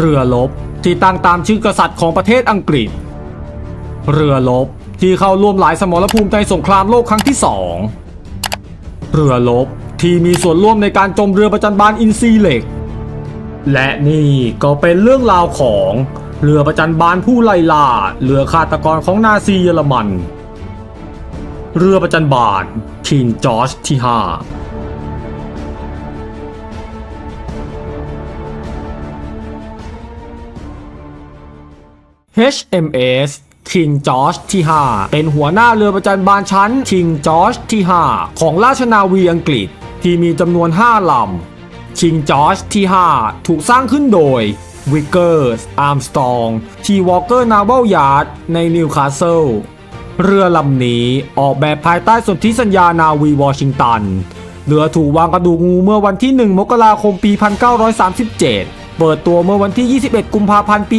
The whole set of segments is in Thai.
เรือรบที่ตั้งตามชื่อกษัตริย์ของประเทศอังกฤษ เรือรบที่เข้าร่วมหลายสมรภูมิในสงครามโลกครั้งที่สองเรือรบที่มีส่วนร่วมในการจมเรือประจันบานอินซีเหล็ก และนี่ก็เป็นเรื่องราวของเรือประจันบานผู้ไล่ล่าเรือฆาตกรของนาซีเยอรมัน เรือประจันบานคิงจอร์จที่5 HMS King George ที่ 5 เป็นหัวหน้าเรือประจันบานชั้น King George ที่ 5 ของราชนาวีอังกฤษที่มีจำนวน 5 ลำ King George ที่ 5 ถูกสร้างขึ้นโดย Vickers Armstrong ที่ Walker Naval Yard ในนิวคาสเซิลเรือลำนี้ออกแบบภายใต้สนธิสัญญานาวีวอชิงตัน เรือถูกวางกระดูกงูเมื่อวันที่ 1 มกราคมปี 1937 เปิดตัวเมื่อวันที่ 21 กุมภาพันธ์ ปี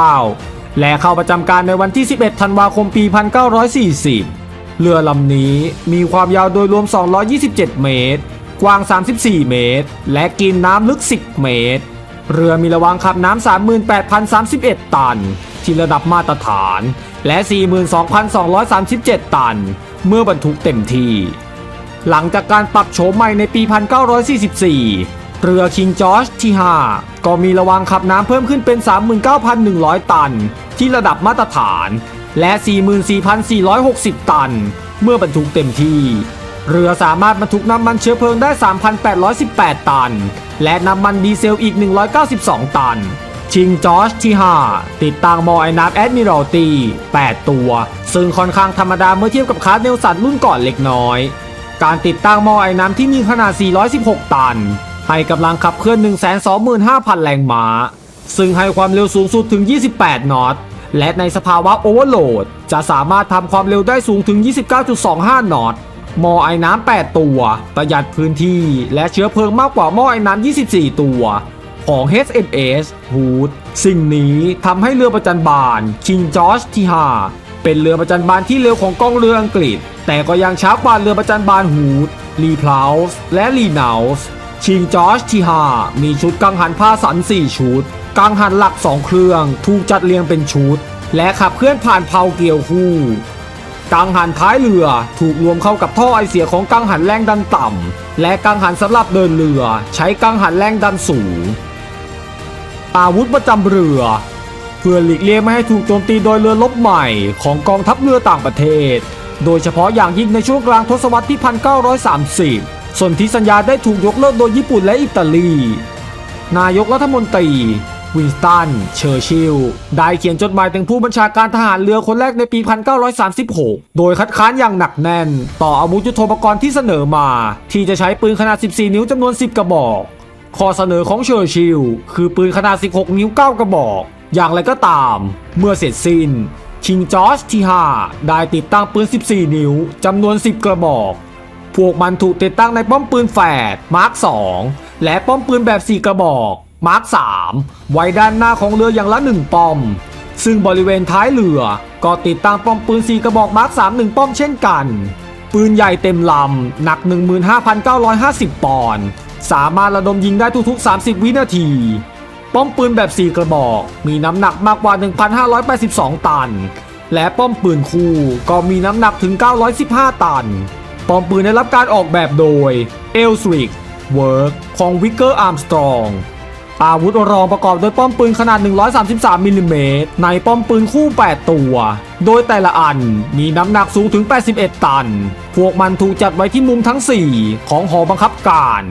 1939 และเข้าประจำการในวันที่ 11 ธันวาคม ปี 1940 เรือลำนี้มีความยาวโดยรวม 227 เมตร กว้าง 34 เมตร และกินน้ำลึก 10 เมตร เรือมีระวางขับน้ำ 38,031 ตัน ที่ระดับมาตรฐาน และ 42,237 ตัน เมื่อบรรทุกเต็มที่หลังจากการปรับโฉมใหม่ในปี 1944 เรือ King George ที่ 5 ก็มีระวางขับน้ำเพิ่มขึ้นเป็น 39,100 ตัน ที่ระดับมาตรฐาน และ 44,460 ตัน เมื่อบรรทุกเต็มที่ เรือสามารถบรรทุกน้ำมันเชื้อเพลิงได้ 3,818 ตัน และน้ำมันดีเซลอีก 192 ตันชิงจอร์จที่ 5 ติดตั้งมอไอ้น้ำแอดมิรัลตี8 ตัว ซึ่งค่อนข้างธรรมดาเมื่อเทียบกับคาร์เนลสันรุ่นก่อนเล็กน้อย การติดตั้งมอไอ้น้ำที่มีขนาด 416 ตัน ให้กำลังขับเคลื่อน 125,000 แรงม้า ซึ่งให้ความเร็วสูงสุดถึง 28 นอต และในสภาวะโอเวอร์โหลด จะสามารถทำความเร็วได้สูงถึง 29.25 นอตหม้อไอ้น้ำ 8 ตัว ประหยัดพื้นที่และเชื้อเพลิงมากกว่าหม้อไอ้น้ำ 24 ตัว ของ HMS Hood สิ่งนี้ทำให้เรือประจันบาน King George ที่ 5 เป็นเรือประจันบานที่เร็วของกองเรืออังกฤษ แต่ก็ยังช้ากว่าเรือประจันบานฮูดลีพลาวส์และลีเนาส์ ชิงจอร์จที่5มีชุดกังหันผ้าสัน 4 ชุด กังหันหลัก 2 เครื่อง ถูกจัดเรียงเป็นชุด และขับเคลื่อนผ่านเพลาเกียวคู่ กังหันท้ายเรือถูกรวมเข้ากับท่อไอเสียของกังหันแรงดันต่ำ และกังหันสำหรับเดินเรือ ใช้กังหันแรงดันสูง อาวุธประจำเรือ เพื่อหลีกเลี่ยงไม่ให้ถูกโจมตีโดยเรือรบใหม่ของกองทัพเรือต่างประเทศ โดยเฉพาะอย่างยิ่งในช่วงกลางทศวรรษที่ 1930 ส่วนที่สัญญาได้ถูกยกเลิกโดยญี่ปุ่นและอิตาลี นายกรัฐมนตรีวินสตัน เชอร์ชิลล์ได้เขียนจดหมายถึงผู้บัญชาการทหารเรือคนแรกในปี 1936 โดยคัดค้านอย่างหนักแน่น ต่ออาวุธยุทโธปกรณ์ที่เสนอมา ที่จะใช้ปืนขนาด 14 นิ้วจำนวน 10 กระบอก ข้อเสนอของเชอร์ชิลล์คือปืนขนาด 16 นิ้ว 9 กระบอก อย่างไรก็ตาม เมื่อเสร็จสิ้นคิงจอร์จที่ 5 ได้ติดตั้งปืน 14 นิ้วจำนวน 10 กระบอก พวกมันถูกติดตั้งในป้อมปืนแฝดมาร์ค2และป้อมปืนแบบ 4 กระบอกมาร์ค3ไว้ด้านหน้าของเรืออย่างละ 1 ป้อม ซึ่งบริเวณท้ายเรือก็ติดตั้งป้อมปืน 4 กระบอกมาร์ค3 1 ป้อมเช่นกัน ปืนใหญ่เต็มลำ หนัก 15,950 ปอนด์สามารถระดมยิงได้ทุกๆ 30 วินาที ป้อมปืนแบบ 4 กระบอก มีน้ำหนักมากกว่า 1,582 ตัน และป้อมปืนคู่ก็มีน้ำหนักถึง 915 ตัน ป้อมปืนได้รับการออกแบบโดย e l s r i c Work ของ Wicker Armstrong อาวุธรองประกอบด้วยป้อมปืนขนาด 133มิลลิเมตรในป้อมปืนคู่ 8 ตัว โดยแต่ละอันมีน้ำหนักสูงถึง 81 ตัน พวกมันถูกจัดไว้ที่มุมทั้ง 4 ของหอบังคับการ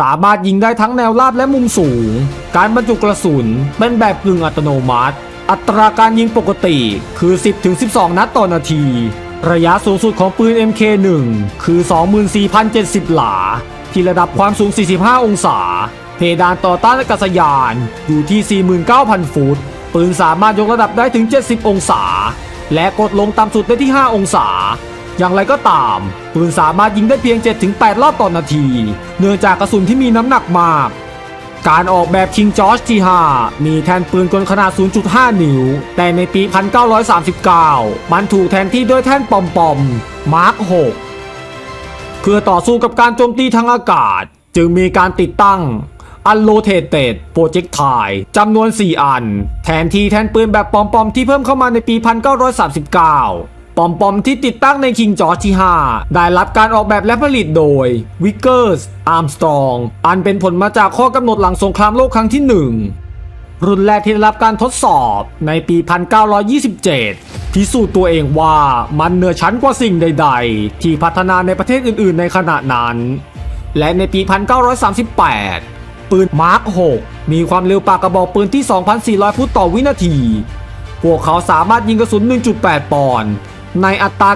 สามารถยิงได้ทั้งแนวราบและมุมสูง การบรรจุกระสุนเป็นแบบกึ่งอัตโนมัติ อัตราการยิงปกติคือ 10-12 นัดต่อนาที ระยะสูงสุดของปืน MK1 คือ 24,070 หลา ที่ระดับความสูง 45 องศา เพดานต่อต้านอากาศยานอยู่ที่ 49,000 ฟุต ปืนสามารถยกระดับได้ถึง 70 องศา และกดลงต่ำสุดได้ที่ 5 องศา อย่างไรก็ตาม ปืนสามารถยิงได้เพียง 7-8 รอบต่อนนาที เนื่องจากกระสุนที่มีน้ำหนักมาก การออกแบบ King George ที่ 5 มีแทนปืนกลขนาด 0.5 นิ้ว แต่ในปี 1939 มันถูกแทนที่ด้วยแท่นปอมปอมมาร์ค 6 เพื่อต่อสู้กับการโจมตีทางอากาศ จึงมีการติดตั้ง Unrotated Projectile จำนวน 4 อัน แทนที่แทนปืนแบบปอมๆที่เพิ่มเข้ามาในปี 1939 ปอมปอมที่ติดตั้งใน King George ที่ 5 ได้รับการออกแบบและผลิตโดย Vickers Armstrong อันเป็นผลมาจากข้อกำหนดหลังสงครามโลกครั้งที่ 1 รุ่นแรกที่ได้รับการทดสอบในปี 1927 พิสูจน์ตัวเองว่ามันเหนือชั้นกว่าสิ่งใด ๆ ที่พัฒนาในประเทศอื่น ๆ ในขณะนั้น และในปี 1938 ปืนมาร์ค 6 มีความเร็วปากกระบอกปืนที่ 2,400 ฟุตต่อวินาที พวกเขาสามารถยิงกระสุน 1.8 ปอนด์ ในอัตรา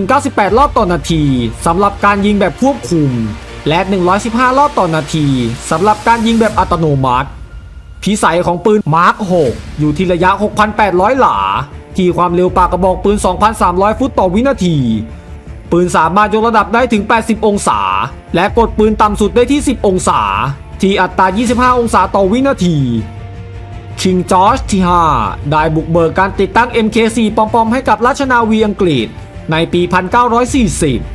96-98 รอบต่อนาทีสำหรับการยิงแบบควบคุม และ 115 รอบต่อนาทีสำหรับการยิงแบบอัตโนมัติพิสัยของปืนมาร์ค 6 อยู่ที่ระยะ 6,800 หลา ที่ความเร็วปากกระบอกปืน 2,300 ฟุตต่อวินาที ปืนสามารถยกระดับได้ถึง 80 องศา และกดปืนต่ำสุดได้ที่ 10 องศา ที่อัตรา 25 องศาต่อวินาที King George ที่ 5 ได้บุกเบิกการติดตั้ง MK4 ปอมๆให้กับราชนาวีอังกฤษในปี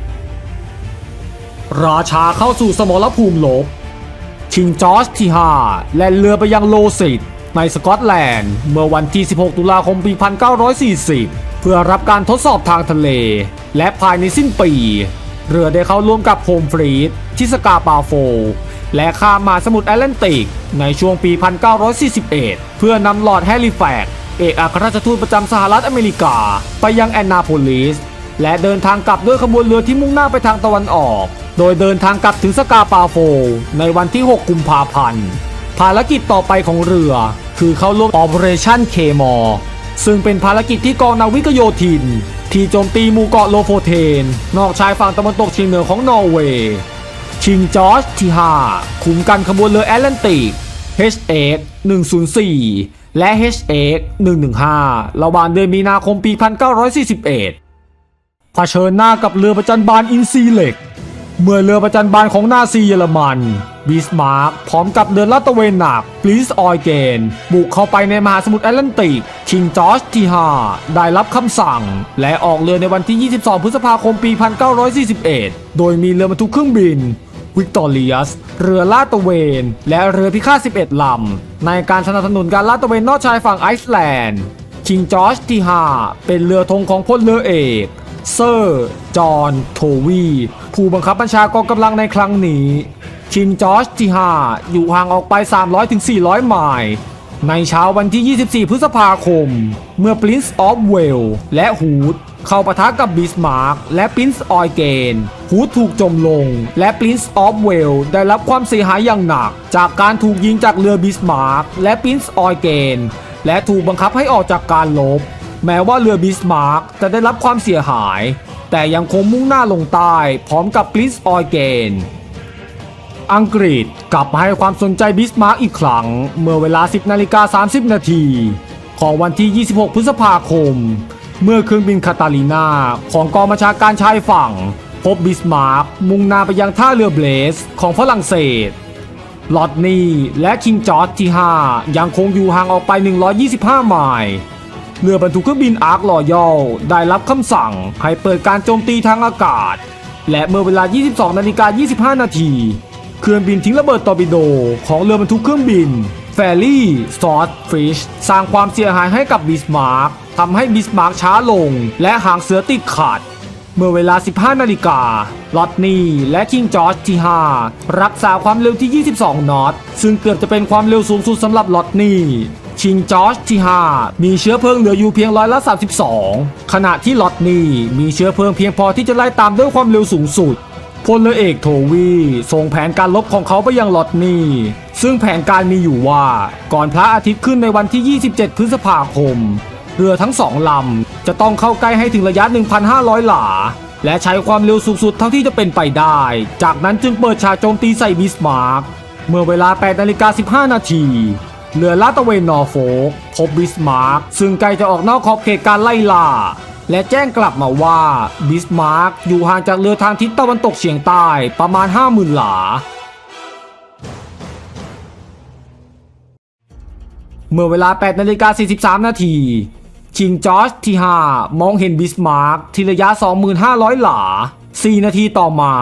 1940 ราชาเข้าสู่สมรภูมิลบคิงจอร์จที่ 5 แล่นเรือไปยังโลสิตในสกอตแลนด์ เมื่อวันที่ 16 ตุลาคมปี 1940 เพื่อรับการทดสอบทางทะเล และภายในสิ้นปี เรือได้เข้าร่วมกับโฮมฟรีดที่สกาปาโฟ และข้ามมาสมุทรแอตแลนติก ในช่วงปี 1941 เพื่อนำหลอดแฮลิแฟกซ์เอกอัครราชทูตประจำสหรัฐอเมริกา ไปยังแอนนาโพลิส และเดินทางกลับด้วยขบวนเรือที่มุ่งหน้าไปทางตะวันออก โดยเดินทางกลับถึงสกาปาโฟ ในวันที่ 6 กุมภาพันธ์ ภารกิจต่อไปของเรือ คือเข้าร่วม Operation k m o r ซึ่งเป็นภารกิจที่กองนาวิกโยธิน ที่โจมตีหมู่เกาะโลโฟเทน นอกชายฝั่งตะวันตกเฉียงเหนือของนอร์เวย์ ชิงจอร์จที่ 5 คุมกันขบวนเรือแอตแลนติก HX 104 และ HX 115ระหว่างเดือนมีนาคมปี 1941เผชิญหน้ากับเรือประจันบานอินซีเหล็ก เมื่อเรือประจันบานของนาซีเยอรมันบิสมาร์กพร้อมกับเดินลาดตะเวนหนักปลิสออยเกน บุกเข้าไปในมหาสมุทรแอตแลนติก คิงจอร์จที่5ได้รับคำสั่ง และออกเรือในวันที่ 22 พฤษภาคมปี 1941 โดยมีเรือบรรทุกเครื่องบิน วิกตอเรียส เรือลาดตระเวน และเรือพิฆาต 11 ลำ ในการสนับสนุนการลาดตระเวนนอกชายฝั่งไอซ์แลนด์ คิงจอร์จที่5เป็นเรือธงของพลเรือเอกเซอร์ จอห์น โทวี ผู้บังคับบัญชากองกำลังในครั้งนี้ คิงจอร์จที่ 5 อยู่ห่างออกไป 300-400 ไมล์ ในเช้าวันที่ 24 พฤษภาคม เมื่อ Prince of w a l e และฮูด เข้าปะทะกับบิสมาร์กและ Prince o y g e n ฮูดถูกจมลง และ Prince of Wales ได้รับความเสียหายอย่างหนัก จากการถูกยิงจากเรือบิสมาร์กและ Prince o y g e n และถูกบังคับให้ออกจากการลบ แม้ว่าเรือบิสมาร์กจะได้รับความเสียหาย แต่ยังคงมุ่งหน้าลงใต้พร้อมกับ Prince o y g e n อังกฤษกลับมาให้ความสนใจบิสมาร์กอีกครั้ง เมื่อเวลา 10นาฬิกา30 นาทีของวันที่ 26 พฤษภาคม เมื่อเครื่องบินคาตาลีนาของกองบัญชาการชายฝั่ง พบบิสมาร์กมุ่งหน้าไปยังท่าเรือเบลสของฝรั่งเศสลอดนีและคิงจอร์จที่ 5 ยังคงอยู่ห่างออกไป 125 ไมล์เรือบรรทุกเครื่องบินอาร์ครอยัลได้รับคำสั่งให้เปิดการโจมตีทางอากาศ และเมื่อเวลา 22นาฬิกา25 นาที เครื่องบินทิ้งระเบิดตอร์ปิโดของเรือบรรทุกเครื่องบิน แฟรี่สตอร์ฟิชสร้างความเสียหายให้กับบิสมาร์กทำให้บิสมาร์กช้าลง และหางเสือติดขัดเมื่อเวลา 15 นาฬิกาลอตนีและคิงจอร์จที่ 5 รักษาความเร็วที่ 22 นอต ซึ่งเกือบจะเป็นความเร็วสูงสุดสำหรับลอตนีชิงจอร์จที่ 5 มีเชื้อเพลิงเหลืออยู่เพียงร้อยละ32 ขณะที่ลอตนีมีเชื้อเพลิงเพียงพอที่จะไล่ตามด้วยความเร็วสูงสุด พลเอเอกโทวีส่งแผนการลบของเขาไปยังลอตนีซึ่งแผนการมีอยู่ว่า ก่อนพระอาทิตย์ขึ้นในวันที่ 27 พฤษภาคม เรือทั้งสองลำจะต้องเข้าใกล้ให้ถึงระยะ 1,500 หลา และใช้ความเร็วสูงสุดเท่าที่จะเป็นไปได้ จากนั้นจึงเปิดฉากโจมตีใส่บิสมาร์กเมื่อเวลา8นาฬิกา15 นาทีเรือลาดตะเวนนอร์โฟกพบบิสมาร์กซึ่งใกล้จะออกนอกขอบเขตการไล่ล่า และแจ้งกลับมาว่าบิสมาร์กอยู่ห่างจากเรือทางทิศตะวันตกเฉียงใต้ประมาณ 50,000 หลา เมื่อเวลา8นาฬิกา43 นาทีคิงจอร์จที่5มองเห็นบิสมาร์กที่ระยะ 2,500 หลา 4 นาทีต่อมา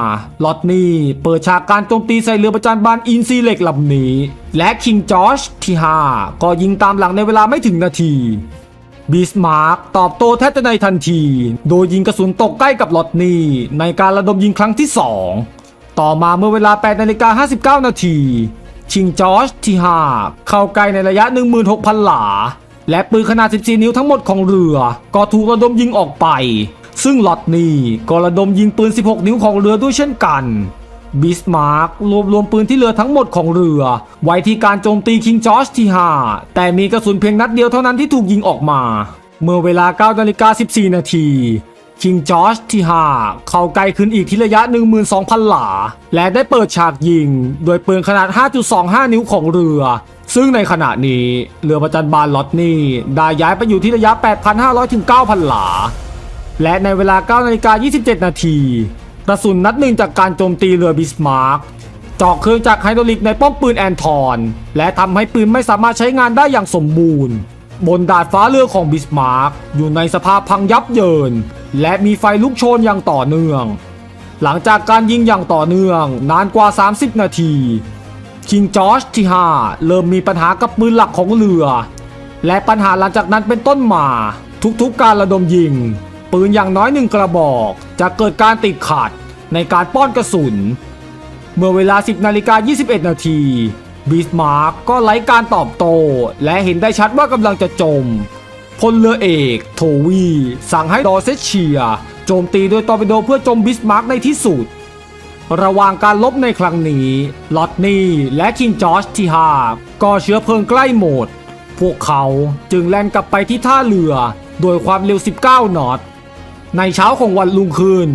ลอตนี่เปิดฉากการโจมตีใส่เรือประจันบานอินซีเหล็กลำนี้ และคิงจอร์จที่ 5 ก็ยิงตามหลังในเวลาไม่ถึงนาที บิสมาร์กตอบโต้แทบจะในทันที โดยยิงกระสุนตกใกล้กับลอตนี่ในการระดมยิงครั้งที่ 2 ต่อมาเมื่อเวลา8นาฬิกา59 นาที ชิงจอร์จที่5เข้าใกล้ในระยะ 16,000 หลา และปืนขนาด 14 นิ้วทั้งหมดของเรือ ก็ถูกระดมยิงออกไป ซึ่งลอตนี้ก็ระดมยิงปืน 16 นิ้วของเรือด้วยเช่นกัน บิสมาร์กรวบรวมปืนที่เหลือทั้งหมดของเรือ ไว้ที่การโจมตีคิงจอร์จที่ 5 แต่มีกระสุนเพียงนัดเดียวเท่านั้นที่ถูกยิงออกมา เมื่อเวลา9นาฬิกา14 นาทีคิงจอร์จที่ 5 เข้าใกลขึ้นอีกที่ระยะ 12,000 หลา และได้เปิดฉากยิง โดยปืนขนาด 5.25 นิ้วของเรือ ซึ่งในขณะนี้เรือประจันบานล็อตนี่ได้ย้ายไปอยู่ที่ระยะ 8,500 ถึง 9,000 หลา และในเวลา9นาฬิกา27 นาที กระสุนนัดหนึ่งจากการโจมตีเรือบิสมาร์กเจาะเครื่องจากไฮดรอลิกในป้อมปืนแอนทอน และทำให้ปืนไม่สามารถใช้งานได้อย่างสมบูรณ์ บนดาดฟ้าเรือของบิสมาร์กอยู่ในสภาพพังยับเยิน และมีไฟลุกโชนอย่างต่อเนื่อง หลังจากการยิงอย่างต่อเนื่องนานกว่า 30 นาทีคิงจอร์จที่ 5 เริ่มมีปัญหากับปืนหลักของเรือ และปัญหาหลังจากนั้นเป็นต้นมา ทุกๆการระดมยิง ปืนอย่างน้อยหนึ่งกระบอก จะเกิดการติดขัดในการป้อนกระสุน เมื่อเวลา 10นาฬิกา21 นาทีบิสมาร์กก็ไร้การตอบโต้และเห็นได้ชัดว่ากำลังจะจม พลเรือเอก โทวี สั่งให้ดอเซเชีย โจมตีโดยตอร์ปิโดเพื่อจมบิสมาร์กในที่สุด ระหว่างการลบในครั้งนี้ลอตนี่และคิงจอร์จที่5ก็เชื้อเพลิงใกล้หมด พวกเขาจึงแล่นกลับไปที่ท่าเรือ โดยความเร็ว 19 นอต ในเช้าของวันรุ่งขึ้น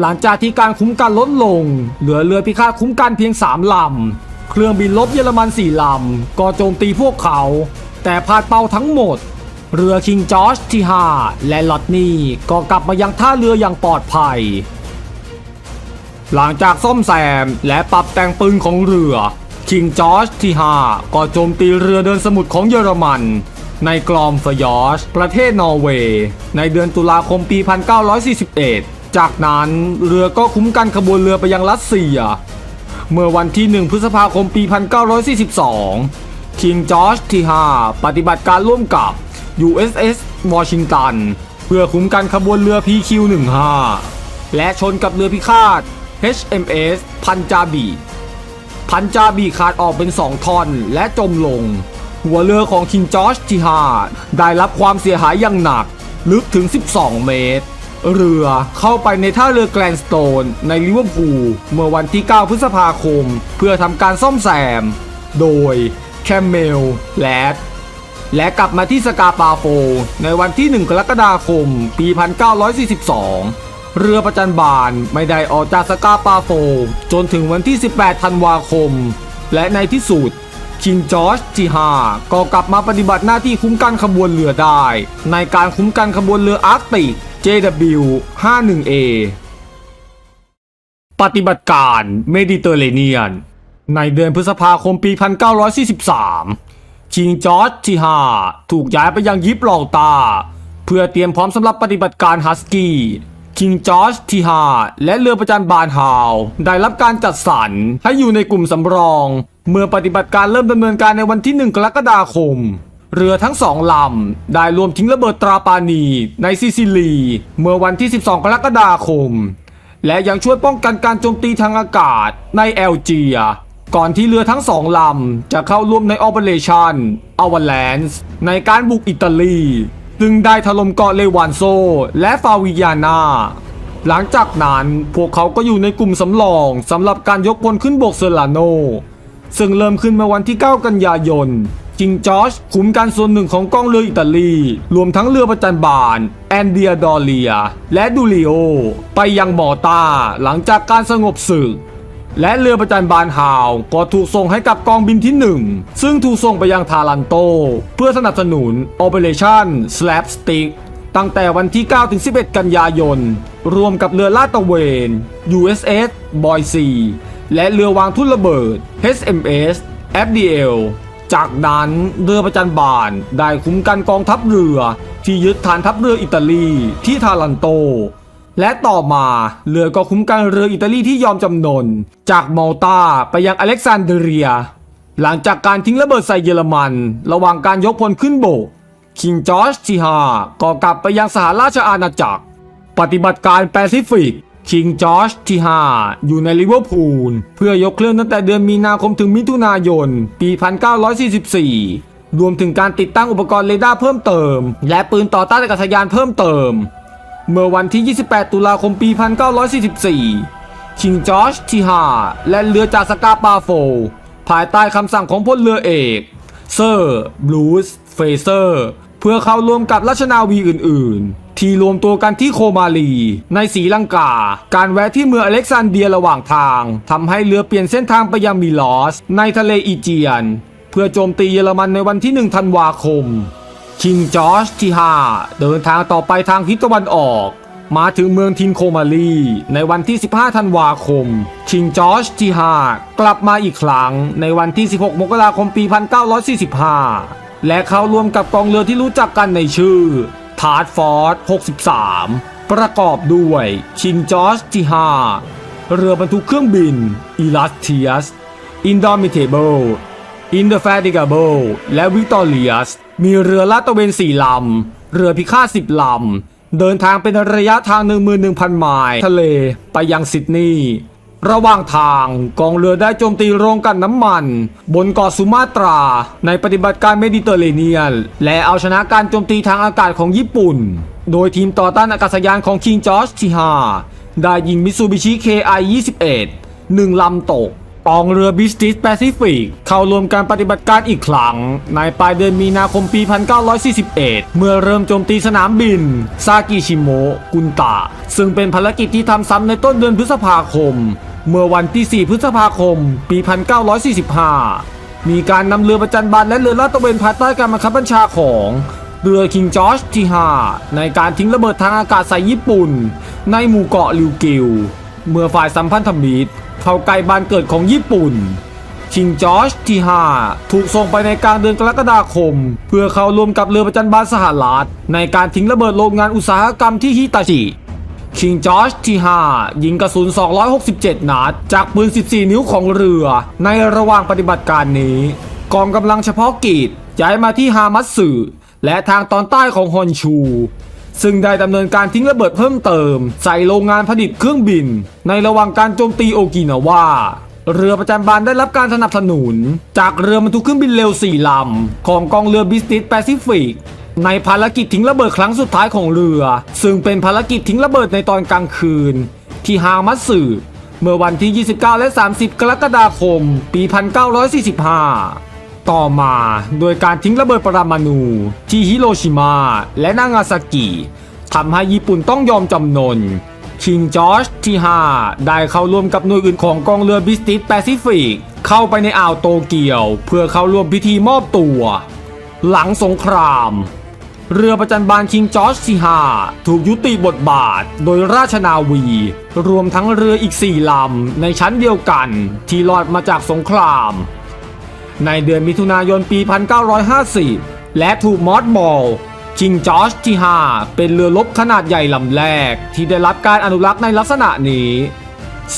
หลังจากที่การคุ้มกันลดลง เหลือเรือพิฆาตคุ้มกันเพียง 3 ลำ เครื่องบินลบเยอรมัน 4 ลำ ก็โจมตีพวกเขา แต่พลาดเป้าทั้งหมด เรือคิงจอร์จที่5และลอตนี่ก็กลับมายังท่าเรืออย่างปลอดภัย หลังจากซ่อมแซมและปรับแต่งปืนของเรือคิงจอร์จที่5ก็โจมตีเรือเดินสมุทรของเยอรมัน ในกลอมฟยอชประเทศนอร์เวย์ ในเดือนตุลาคมปี 1941 จากนั้นเรือก็คุ้มกันขบวนเรือไปยังรัสเซีย เมื่อวันที่ 1 พฤษภาคมปี 1942 คิงจอร์จที่ 5 ปฏิบัติการร่วมกับ USS วอชิงตันเพื่อคุ้มกันขบวนเรือ PQ-15 และชนกับเรือพิฆาต HMS พันจาบี พันจาบีขาดออกเป็นสองท่อนและจมลง หัวเรือของคิงจอร์จที่5ได้รับความเสียหายอย่างหนัก ลึกถึง 12 เมตร เรือเข้าไปในท่าเรือแกรนสโตน ในลิเวอร์พูลเมื่อวันที่ 9 พฤษภาคม เพื่อทำการซ่อมแซม โดยแคมเมลแลดและกลับมาที่สกาปาโฟ ในวันที่ 1 กรกฎาคม ปี 1942 เรือประจันบานไม่ได้ออกจากสกาปาโฟ จนถึงวันที่ 18 ธันวาคม และในที่สุด คิงจอร์จที่5ก็กลับมาปฏิบัติหน้าที่คุ้มกันขบวนเรือได้ ในการคุ้มกันขบวนเรืออาร์กติก JW 51A ปฏิบัติการเมดิเตอร์เรเนียน ในเดือนพฤษภาคมปี 1943คิงจอร์จที่5ถูกย้ายไปยังยิบลอลตา เพื่อเตรียมพร้อมสำหรับปฏิบัติการฮัสกี้คิงจอร์จที่5และเรือประจันบานฮาว ได้รับการจัดสรรให้อยู่ในกลุ่มสำรอง เมื่อปฏิบัติการเริ่มดำเนินการในวันที่ 1 กรกฎาคม เรือทั้งสองลำได้รวมทิ้งระเบิดตราปานีในซิซิลี เมื่อวันที่ 12 กรกฎาคม และยังช่วยป้องกันการโจมตีทางอากาศในแอลเรีย ก่อนที่เรือทั้งสองลำจะเข้าร่วมใน Operation Avalanche ในการบุกอิตาลีซึ่งได้ถล่มเกาะเลวานโซ และฟาวิยานาหลังจากนั้นพวกเขาก็อยู่ในกลุ่มสำรองสำหรับการยกพลขึ้นบกเซอร์ลาโน ซึ่งเริ่มขึ้นเมื่อวันที่ 9 กันยายนจิงจอร์จคุมการส่วนหนึ่งของกองเรืออิตาลี รวมทั้งเรือประจันบาน แอนเดียดอเลีย และดูริโอ ไปยังมอตาหลังจากการสงบศึก และเรือประจันบานฮาวก็ถูกส่งให้กับกองบินที่ 1 ซึ่งถูกส่งไปยังทารันโต เพื่อสนับสนุน Operation Slapstick ตั้งแต่วันที่ 9 ถึง 11 กันยายน รวมกับเรือลาดตระเวน USS Boise และเรือวางทุ่นระเบิด HMS FDL จากนั้นเรือประจันบานได้คุ้มกันกองทัพเรือที่ยึดฐานทัพเรืออิตาลีที่ทารันโต และต่อมาเรือก็คุ้มกันเรืออิตาลีที่ยอมจำนน จากมอลตาไปยังอเล็กซานเดเรีย หลังจากการทิ้งระเบิดใส่เยอรมัน ระหว่างการยกพลขึ้นโบกคิงจอร์จที่5ก็กลับไปยังสหราชอาณาจักร ปฏิบัติการแปซิฟิก คิงจอร์จที่ 5 อยู่ในลิเวอร์พูลเพื่อยกเครื่องตั้งแต่เดือนมีนาคมถึงมิถุนายน ปี 1944 รวมถึงการติดตั้งอุปกรณ์เรดาร์เพิ่มเติม และปืนต่อต้านอากาศยานเพิ่มเติม เมื่อวันที่ 28 ตุลาคมปี 1944 คิงจอร์จที่ 5 และเรือจากสกาปาโฟ ภายใต้คำสั่งของพลเรือเอกเซอร์บรูซเฟเซอร์เพื่อเข้าร่วมกับราชนาวีอื่น ๆ ที่รวมตัวกันที่โคมาลี ในสีลังกา การแวะที่เมืองอเล็กซานเดียระหว่างทางทำให้เรือเปลี่ยนเส้นทางไปยังมิลอส ในทะเลอีเจียน เพื่อโจมตีเยอรมันในวันที่ 1 ธันวาคม คิงจอร์จที่ 5 เดินทางต่อไปทางทิศตะวันออก มาถึงเมืองทินโคมาลีในวันที่ 15 ธันวาคม คิงจอร์จที่ 5 กลับมาอีกครั้งในวันที่ 16 มกราคมปี 1945และเข้าร่วมกับกองเรือที่รู้จักกันในชื่อ ทาร์ดฟอร์ด63 ประกอบด้วยคิงจอร์จที่5เรือบรรทุกเครื่องบิน Illustrious Indomitable Indefatigable และ Victorious มีเรือลาดตระเวน4ลำ เรือพิฆาต10ลำ เดินทางเป็นระยะทาง 11,000 ไมล์ ทะเลไปยังซิดนีย์ ระหว่างทางกองเรือได้โจมตีโรงกลันน้ำมัน บนเกาะสุมาตรา ในปฏิบัติการเมดิเตอร์เรเนียน และเอาชนะการโจมตีทางอากาศของญี่ปุ่น โดยทีมต่อต้านอากาศยานของคิงจอร์จที่5ได้ยิงมิตซูบิชิ KI-21 หนึ่งลำตก กองเรือบิสติสแปซิฟิกเข้าร่วมการปฏิบัติการอีกครั้ง ในปลายเดือนมีนาคมปี 1941 เมื่อเริ่มโจมตีสนามบิน ซากิชิโมะกุนตะ ซึ่งเป็นภารกิจที่ทำซ้ำในต้นเดือนพฤษภาคม เมื่อวันที่ 4 พฤษภาคม ปี 1945 มีการนำเรือประจันบานและเรือลาดตระเวนภายใต้การบังคับบัญชาของเรือคิงจอร์จที่ 5 ในการทิ้งระเบิดทางอากาศใส่ญี่ปุ่น ในหมู่เกาะริวกิว เมื่อฝ่ายสัมพันธมิตร เข้าใกล้บ้านเกิดของญี่ปุ่นคิงจอร์จที่ 5 ถูกส่งไปในกลางเดือนกรกฎาคม เพื่อเข้าร่วมกับเรือประจันบานสหรัฐในการทิ้งระเบิดโรงงานอุตสาหกรรมที่ฮิตาชิคิงจอร์จที่ 5 ยิงกระสุน 267 นัด จากปืน 14 นิ้วของเรือ ในระหว่างปฏิบัติการนี้ กองกำลังเฉพาะกิจย้ายมาที่ฮามัตสึและทางตอนใต้ของฮอนชู ซึ่งได้ดำเนินการทิ้งระเบิดเพิ่มเติม ใส่โรงงานผลิตเครื่องบิน ในระหว่างการโจมตีโอกินาวาเรือประจำบานได้รับการสนับสนุน จากเรือบรรทุกเครื่องบินเร็ว4ลำ ของกองเรือบิสติสแปซิฟิกในภารกิจทิ้งระเบิดครั้งสุดท้ายของเรือ ซึ่งเป็นภารกิจทิ้งระเบิดในตอนกลางคืน ที่ฮามัตสึเมื่อวันที่ 29 และ 30 กรกฎาคม ปี 1945 ต่อมาโดยการทิ้งระเบิดปรมาณูที่ฮิโรชิมาและนางาซากิทำให้ญี่ปุ่นต้องยอมจำนนคิงจอร์จที่ 5 ได้เข้าร่วมกับหน่วยอื่นของกองเรือบิสติสแปซิฟิก เข้าไปในอ่าวโตเกียว เพื่อเข้าร่วมพิธีมอบตัว หลังสงคราม เรือประจันบานคิงจอร์จที่ 5 ถูกยุติบทบาทโดยราชนาวี รวมทั้งเรืออีก 4 ลำในชั้นเดียวกันที่รอดมาจากสงคราม ในเดือนมิถุนายนปี 1950และถูกมอสบอลคิงจอร์จที่ 5 เป็นเรือรบขนาดใหญ่ลำแรก ที่ได้รับการอนุรักษ์ในลักษณะนี้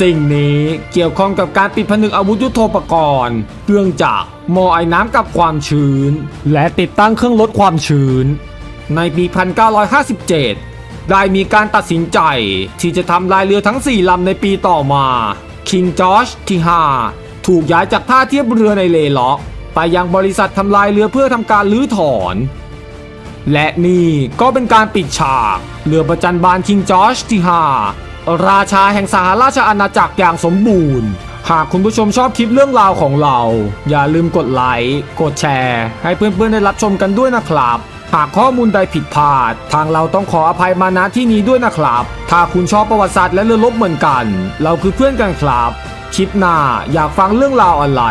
สิ่งนี้เกี่ยวข้องกับการปิดผนึกอาวุธยุโทโธปกรณ์ เครื่องจักรหมอไอ้น้ำกับความชื้น และติดตั้งเครื่องลดความชื้น ในปี 1957 ได้มีการตัดสินใจที่จะทำลายเรือทั้ง 4 ลำในปีต่อมา King George ที่ 5 ถูกย้ายจากท่าเทียบเรือในเลล็อกไปยังบริษัททำลายเรือเพื่อทำการลื้อถอน และนี่ก็เป็นการปิดฉาก เรือประจันบาน King George ที่5ราชาแห่งสหราชอาณาจักรอย่างสมบูรณ์ หากคุณผู้ชมชอบคลิปเรื่องราวของเรา อย่าลืมกดไลค์กดแชร์ ให้เพื่อนๆได้รับชมกันด้วยนะครับ หากข้อมูลใดผิดพลาด ทางเราต้องขออภัยมาณที่นี้ด้วยนะครับ ถ้าคุณชอบประวัติศาสตร์และเรือรบเหมือนกัน เราคือเพื่อนกันครับ คลิปหน้าอยากฟังเรื่องราวอะไร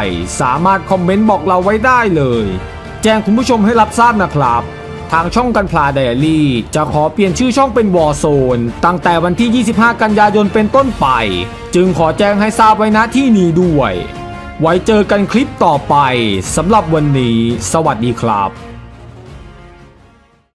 สามารถคอมเมนต์บอกเราไว้ได้เลย แจ้งคุณผู้ชมให้รับทราบนะครับ ทางช่องกันพลาไดอารี่ จะขอเปลี่ยนชื่อช่องเป็นวอร์โซนตั้งแต่วันที่ 25 กันยายนเป็นต้นไป จึงขอแจ้งให้ทราบไว้ณที่นี้ด้วย ไว้เจอกันคลิปต่อไปสำหรับวันนี้ สวัสดีครับ